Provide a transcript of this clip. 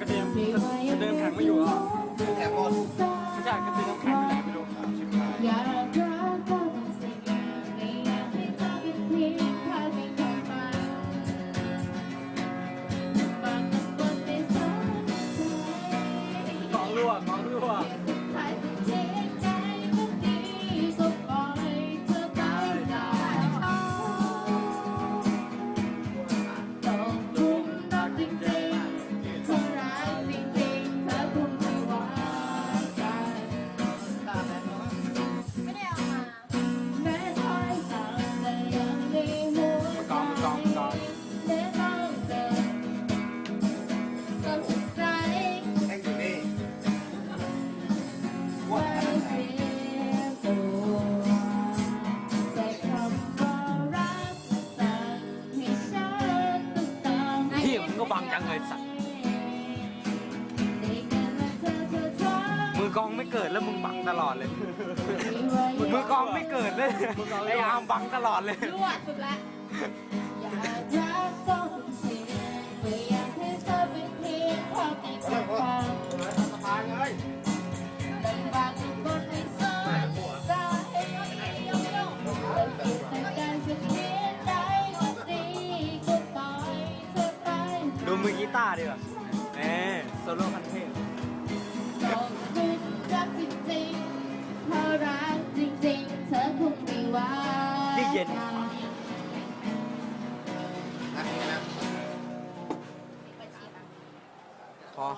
กระเดียมกระเทีนมแข็งไม่อยู่อะแข็งหมดกระจายกระเดียมแข็ง บังจัเลยสัตว์มือกองไม่เกิดแล้วมึงบังตลอดเลย มือกองไม่เกิดเลยไอ้อามบังตลอดเลยรั่ะสุดละ มือกีตาร์ดีกว่าแหมโซโล่คันเทพรักจริงๆเพอะรักจริงๆ เธอคงม่ว่านี่เย็นพอ